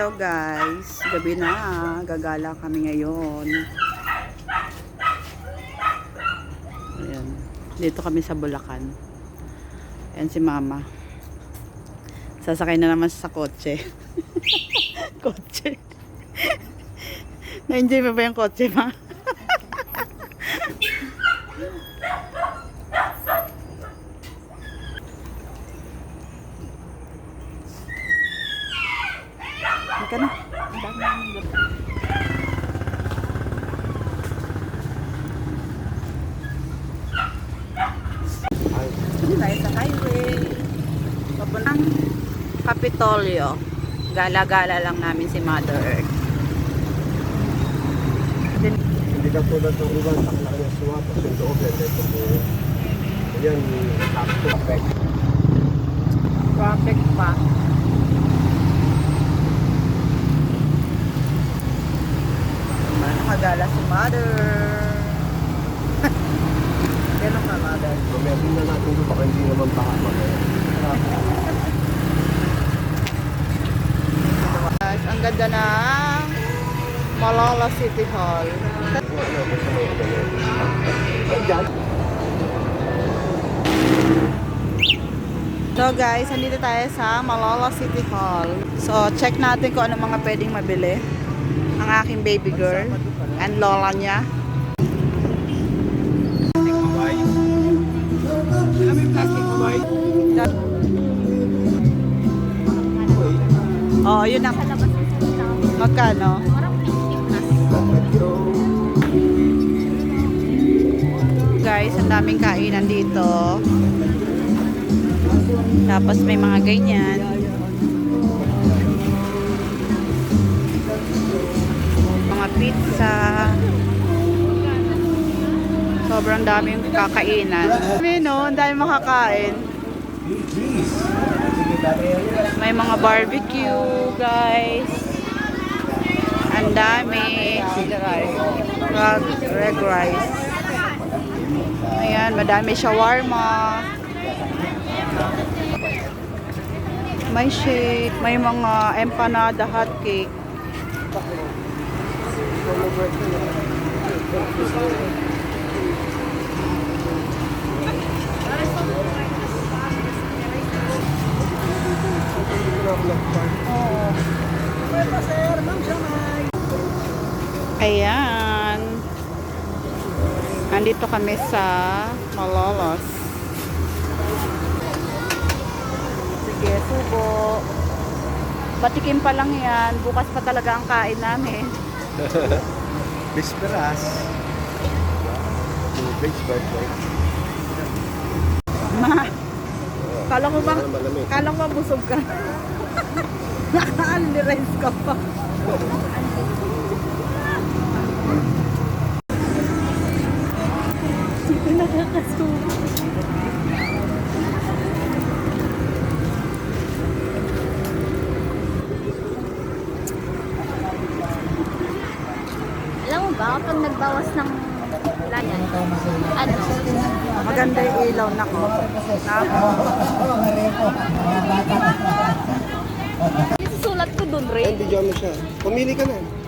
Hello guys, gabi na. Gagala kami ngayon. Ayan. Dito kami sa Bulacan. Ayan si Mama. Sasakay na naman sa kotse. kotse. Na-enjoy mo ba yung kotse, Ma? Halika na. Ang dami namin gabi. Dito tayo sa highway. Papuntang Kapitolyo. Gala-gala lang namin si Mother Earth. Hindi ka tulad ng iba sa kalaki ng suwa, tapos yung loob yan, ito po. Yan, sakto. Perfect pa. Nakagala si Mother. Ganun ka, Mother. Mamaya na natin ito, baka hindi naman baka. Guys, ang ganda ng Malala City Hall. So guys, andito tayo sa Malala City Hall. So check natin kung ano mga pwedeng mabili. Ang aking baby girl and lola niya. Oh, yun ang magkano? Guys, ang daming kainan dito. Tapos may mga ganyan. Mga pizza. Sobrang daming kakainan. May no, ang daming makakain. May mga barbecue, guys. Ang dami. Rag, rice. Ayan, madami shawarma. May shake, may mga empanada hot cake. Ayan. Andito kami sa Malolos. Sige, subo. Patikim pa lang yan. Bukas pa talaga ang kain namin. Bisperas. Tubig, birthday. Ma, kala ko malamig? kala ko bang busog ka? Naka-unrealize ka pa. Nagbawas ng layan, ano, Maganda yung ilaw na ko. susulat ko dun, Ray. hindi mo siya. Pumili ka na.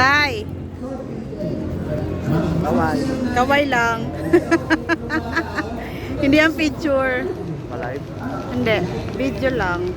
Sai! Kaway. Kaway lang. Hindi ang picture. Malive. Hindi. Video lang.